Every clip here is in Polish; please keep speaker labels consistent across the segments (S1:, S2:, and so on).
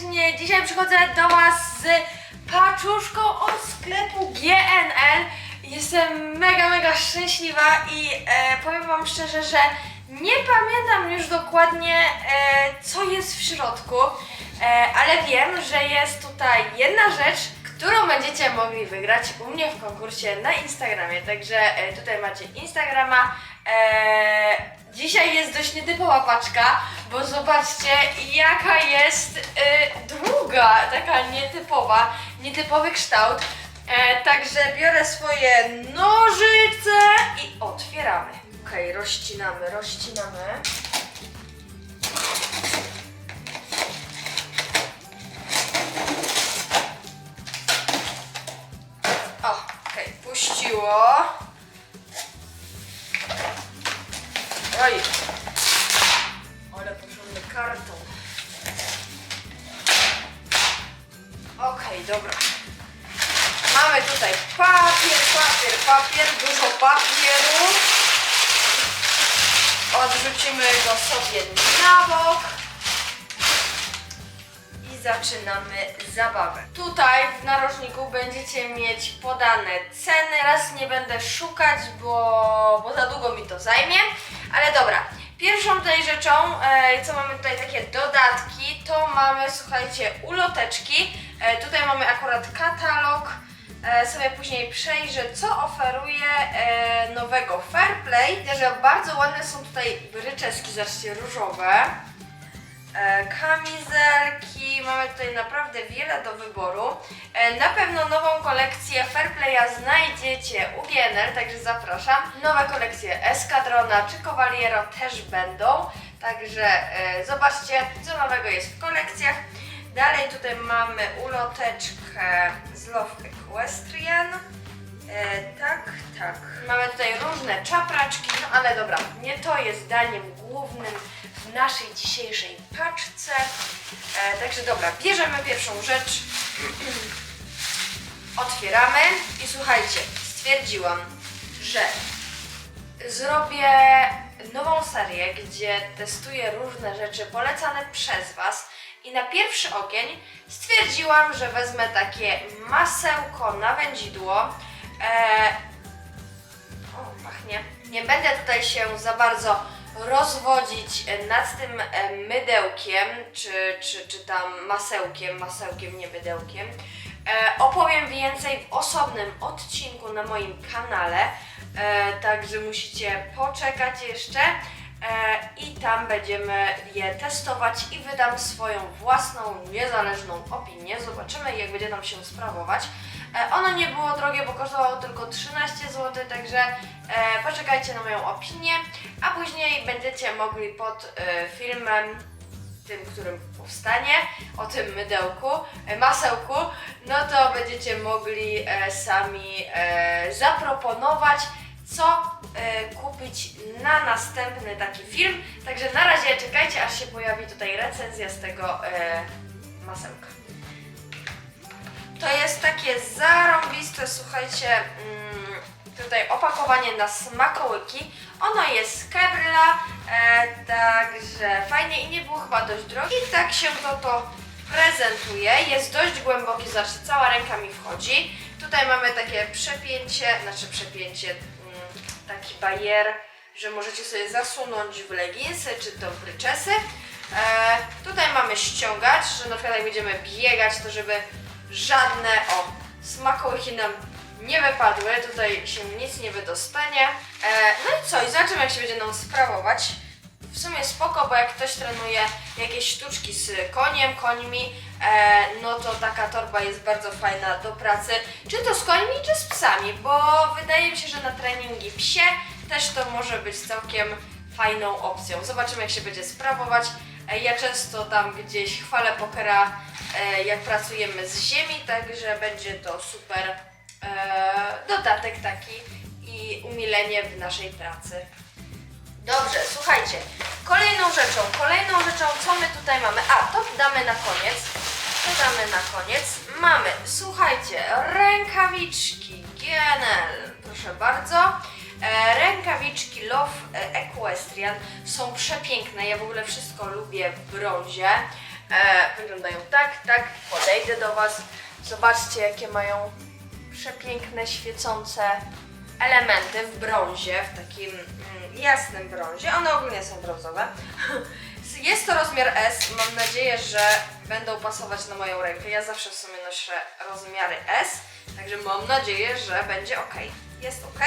S1: serdecznie. Dzisiaj przychodzę do Was z paczuszką od sklepu GNL. Jestem mega, mega szczęśliwa i e, powiem Wam szczerze, że nie pamiętam już dokładnie e, co jest w środku, e, ale wiem, że jest tutaj jedna rzecz, którą będziecie mogli wygrać u mnie w konkursie na Instagramie. Także e, tutaj macie Instagrama. E, dzisiaj jest dość nietypowa paczka, bo zobaczcie jaka jest e, długa, taka nietypowa, nietypowy kształt. E, także biorę swoje nożyce i otwieramy. Okej, rozcinamy, rozcinamy. O, okej, puściło. Oj, ale porządny karton. Okej, dobra. Mamy tutaj papier, papier, papier, dużo papieru. Odrzucimy go sobie na bok zaczynamy zabawę. Tutaj w narożniku będziecie mieć podane ceny. Raz nie będę szukać, bo, bo za długo mi to zajmie. Ale dobra, pierwszą tutaj rzeczą, e, co mamy tutaj takie dodatki, to mamy, słuchajcie, uloteczki. E, tutaj mamy akurat katalog. E, sobie później przejrzę, co oferuje e, nowego Fairplay. Też bardzo ładne są tutaj bryczeski, zobaczcie, różowe. E, kamizelki, mamy tutaj naprawdę wiele do wyboru. E, na pewno nową kolekcję Fairplaya znajdziecie u GNL, także zapraszam. Nowe kolekcje Eskadrona czy Cavaliero też będą, także e, zobaczcie, co nowego jest w kolekcjach. Dalej tutaj mamy uloteczkę z Love Equestrian. Tak, tak. Mamy tutaj różne czapraczki, no ale dobra, nie to jest daniem głównym w naszej dzisiejszej paczce. E, także dobra, bierzemy pierwszą rzecz. Otwieramy i słuchajcie, stwierdziłam, że zrobię nową serię, gdzie testuję różne rzeczy polecane przez Was. I na pierwszy ogień stwierdziłam, że wezmę takie masełko na wędzidło. E, o, pachnie. Nie będę tutaj się za bardzo rozwodzić nad tym e, mydełkiem, czy, czy, czy tam masełkiem, masełkiem, nie mydełkiem. E, opowiem więcej w osobnym odcinku na moim kanale, e, także musicie poczekać jeszcze. E, I tam będziemy je testować i wydam swoją własną, niezależną opinię. Zobaczymy, jak będzie nam się sprawować. E, ono nie było drogie, bo kosztowało tylko 13 zł, także e, poczekajcie na moją opinię, a później będziecie mogli pod filmem, tym, którym powstanie, o tym mydełku, masełku, no to będziecie mogli sami zaproponować, co e, kupić na następny taki film. Także na razie czekajcie, aż się pojawi tutaj recenzja z tego e, masełka. To jest takie zarąbiste, słuchajcie, mm, tutaj opakowanie na smakołyki. Ono jest z Kebryla, e, także fajnie i nie było chyba dość drogie. I tak się to to prezentuje. Jest dość głęboki, zobaczcie, cała ręka mi wchodzi. Tutaj mamy takie przepięcie, znaczy przepięcie, taki bajer, że możecie sobie zasunąć w leginsy czy to w ryczesy. E, tutaj mamy ściągacz, że na przykład jak będziemy biegać, to żeby żadne, o, smakołyki nam nie wypadły, tutaj się nic nie wydostanie. E, no i co, i zobaczymy jak się będzie nam sprawować. W sumie spoko, bo jak ktoś trenuje jakieś sztuczki z koniem, końmi, no to taka torba jest bardzo fajna do pracy, czy to z końmi, czy z psami, bo wydaje mi się, że na treningi psie też to może być całkiem fajną opcją. Zobaczymy jak się będzie sprawować. E, Ja często tam gdzieś chwalę pokera, e, jak pracujemy z ziemi, także będzie to super e, dodatek taki i umilenie w naszej pracy. Dobrze, słuchajcie, kolejną rzeczą, kolejną rzeczą, co my tutaj mamy, a to damy na koniec, to damy na koniec, mamy, słuchajcie, rękawiczki GNL, proszę bardzo, e, rękawiczki Love Equestrian są przepiękne, ja w ogóle wszystko lubię w brązie, E, wyglądają tak, tak. Podejdę do Was. Zobaczcie, jakie mają przepiękne, świecące elementy w brązie, w takim mm, jasnym brązie. One ogólnie są brązowe. Jest to rozmiar S. Mam nadzieję, że będą pasować na moją rękę. Ja zawsze w sumie noszę rozmiary S, także mam nadzieję, że będzie ok. Jest ok.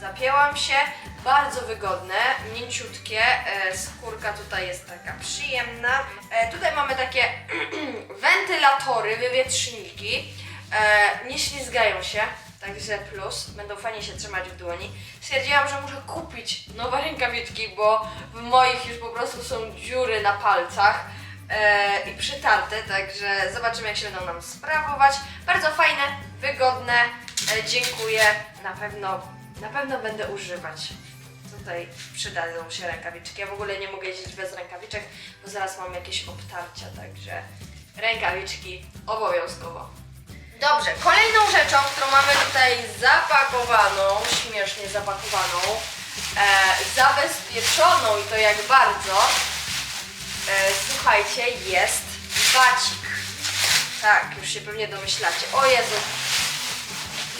S1: Zapięłam się. Bardzo wygodne, mięciutkie. E, skórka tutaj jest taka przyjemna. E, tutaj mamy takie wentylatory, wywietrzniki. E, nie ślizgają się, także plus. Będą fajnie się trzymać w dłoni. Stwierdziłam, że muszę kupić nowe rękawiczki, bo w moich już po prostu są dziury na palcach e, i przytarte, także zobaczymy jak się będą nam sprawować. Bardzo fajne, wygodne, e, dziękuję. Na pewno, na pewno będę używać. Tutaj przydadzą się rękawiczki. Ja w ogóle nie mogę jeździć bez rękawiczek, bo zaraz mam jakieś obtarcia, także rękawiczki obowiązkowo. Dobrze, kolejną rzeczą, którą mamy tutaj zapakowaną, śmiesznie zapakowaną, e, zabezpieczoną i to jak bardzo, e, słuchajcie, jest bacik. Tak, już się pewnie domyślacie. O Jezu,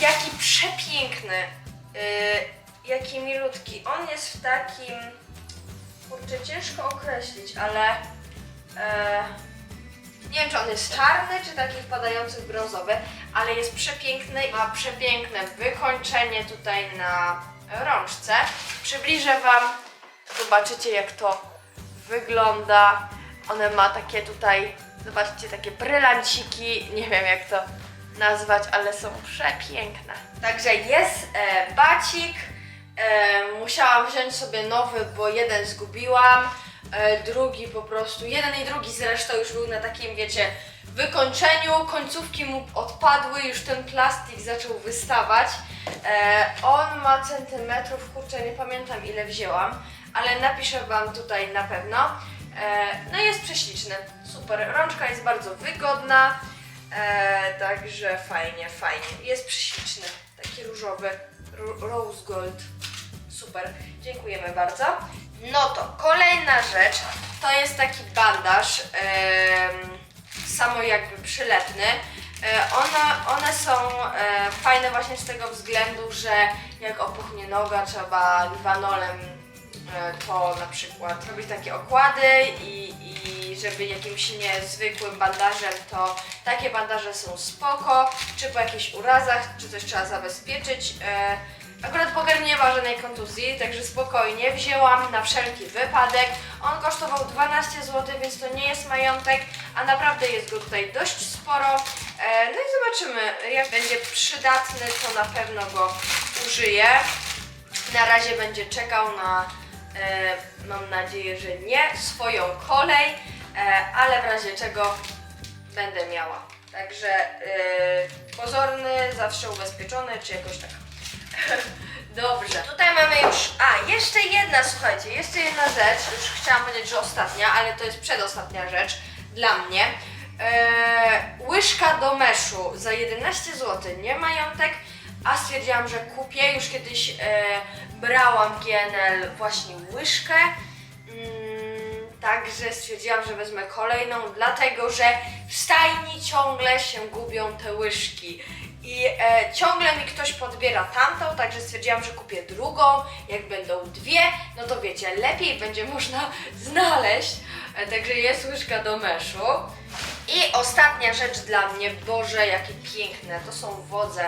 S1: jaki przepiękny, y, jaki milutki. On jest w takim, kurczę, ciężko określić, ale e, nie wiem, czy on jest czarny, czy taki wpadający w brązowy, ale jest przepiękny. Ma przepiękne wykończenie tutaj na rączce. Przybliżę Wam, zobaczycie jak to wygląda. One ma takie tutaj, zobaczcie, takie brylanciki, nie wiem jak to nazwać, ale są przepiękne. Także jest e, bacik. E, musiałam wziąć sobie nowy, bo jeden zgubiłam. E, drugi po prostu, jeden i drugi zresztą już był na takim, wiecie, wykończeniu. Końcówki mu odpadły, już ten plastik zaczął wystawać. E, on ma centymetrów, kurczę, nie pamiętam ile wzięłam, ale napiszę Wam tutaj na pewno. E, no jest prześliczny, super. Rączka jest bardzo wygodna, także fajnie, fajnie. Jest prześliczny, taki różowy, ro- rose gold. Super, dziękujemy bardzo. No to kolejna rzecz to jest taki bandaż, em, samo jakby przylepny. E, one, one są e, fajne właśnie z tego względu, że jak opuchnie noga, trzeba liwanolem e, to na przykład robić takie okłady i, i żeby jakimś niezwykłym bandażem, to takie bandaże są spoko, czy po jakichś urazach, czy coś trzeba zabezpieczyć. Akurat Boger nie ma żadnej kontuzji, także spokojnie wzięłam na wszelki wypadek. On kosztował 12 zł, więc to nie jest majątek, a naprawdę jest go tutaj dość sporo. E, no i zobaczymy, jak będzie przydatny, to na pewno go użyję. Na razie będzie czekał na, e, mam nadzieję, że nie swoją kolej, e, ale w razie czego będę miała. Także pozorny, zawsze ubezpieczony, czy jakoś tak. Dobrze. Tutaj mamy już. A, jeszcze jedna, słuchajcie, jeszcze jedna rzecz. Już chciałam powiedzieć, że ostatnia, ale to jest przedostatnia rzecz dla mnie. Eee, łyżka do meszu za 11 zł, nie majątek, a stwierdziłam, że kupię. Już kiedyś e, brałam GNL właśnie łyżkę. Mm, Także stwierdziłam, że wezmę kolejną, dlatego że w stajni ciągle się gubią te łyżki. I e, ciągle mi ktoś podbiera tamtą, także stwierdziłam, że kupię drugą. Jak będą dwie, no to wiecie, lepiej będzie można znaleźć. E, także jest łyżka do meszu. I ostatnia rzecz dla mnie, Boże, jakie piękne, to są wodze.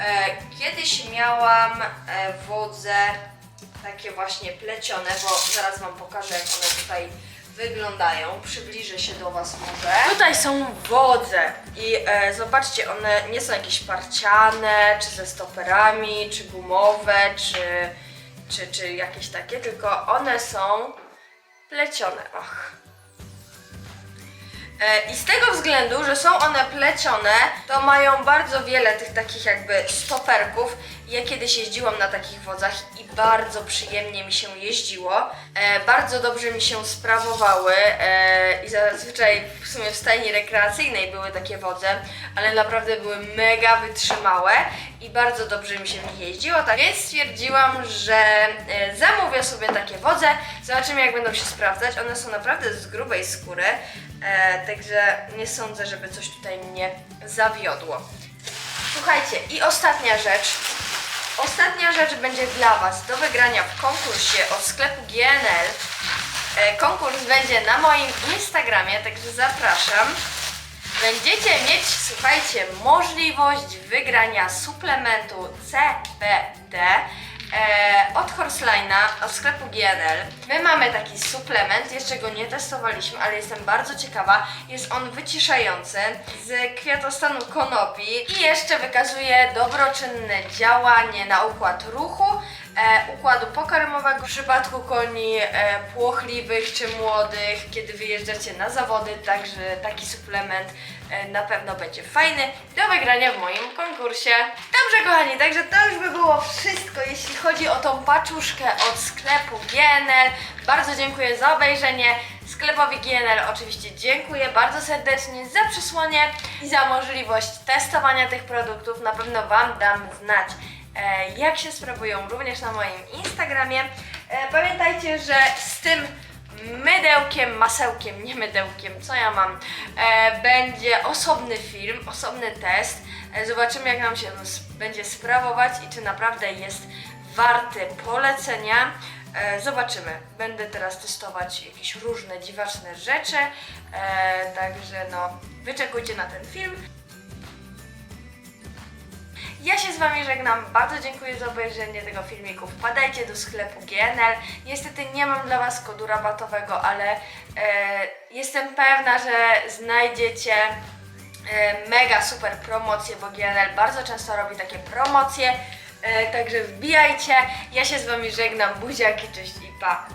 S1: E, kiedyś miałam e, wodze takie właśnie plecione, bo zaraz Wam pokażę, jak one tutaj wyglądają. Przybliżę się do Was może. Tutaj są wodze i e, zobaczcie, one nie są jakieś parciane, czy ze stoperami, czy gumowe, czy, czy, czy jakieś takie, tylko one są plecione. Och. E, I z tego względu, że są one plecione, to mają bardzo wiele tych takich jakby stoperków, Ja kiedyś jeździłam na takich wodzach i bardzo przyjemnie mi się jeździło. E, bardzo dobrze mi się sprawowały e, i zazwyczaj w sumie w stajni rekreacyjnej były takie wodze, ale naprawdę były mega wytrzymałe i bardzo dobrze mi się w nich jeździło, tak więc stwierdziłam, że e, zamówię sobie takie wodze, zobaczymy jak będą się sprawdzać. One są naprawdę z grubej skóry, e, także nie sądzę, żeby coś tutaj mnie zawiodło. Słuchajcie, i ostatnia rzecz. Ostatnia rzecz będzie dla Was do wygrania w konkursie od sklepu GNL. E, Konkurs będzie na moim Instagramie, także zapraszam. Będziecie mieć, słuchajcie, możliwość wygrania suplementu CBD e, od Horseline'a, od sklepu GNL. My mamy taki suplement, jeszcze go nie testowaliśmy, ale jestem bardzo ciekawa. Jest on wyciszający z kwiatostanu konopi i jeszcze wykazuje dobroczynne działanie na układ ruchu, układu pokarmowego w przypadku koni e, płochliwych czy młodych, kiedy wyjeżdżacie na zawody, także taki suplement e, na pewno będzie fajny do wygrania w moim konkursie. Dobrze kochani, także to już by było wszystko, jeśli chodzi o tą paczuszkę od sklepu GNL. Bardzo dziękuję za obejrzenie. Sklepowi GNL oczywiście dziękuję bardzo serdecznie za przysłonie i za możliwość testowania tych produktów. Na pewno Wam dam znać e, jak się sprawują również na moim Instagramie. E, pamiętajcie, że z tym mydełkiem, masełkiem, nie mydełkiem, co ja mam, e, będzie osobny film, osobny test. E, zobaczymy, jak nam się będzie sprawować i czy naprawdę jest warty polecenia. E, zobaczymy. Będę teraz testować jakieś różne dziwaczne rzeczy, e, także no, wyczekujcie na ten film. Ja się z Wami żegnam. Bardzo dziękuję za obejrzenie tego filmiku. Wpadajcie do sklepu GNL. Niestety nie mam dla Was kodu rabatowego, ale e, jestem pewna, że znajdziecie e, mega super promocje, bo GNL bardzo często robi takie promocje. E, także wbijajcie. Ja się z Wami żegnam. Buziaki, cześć i pa.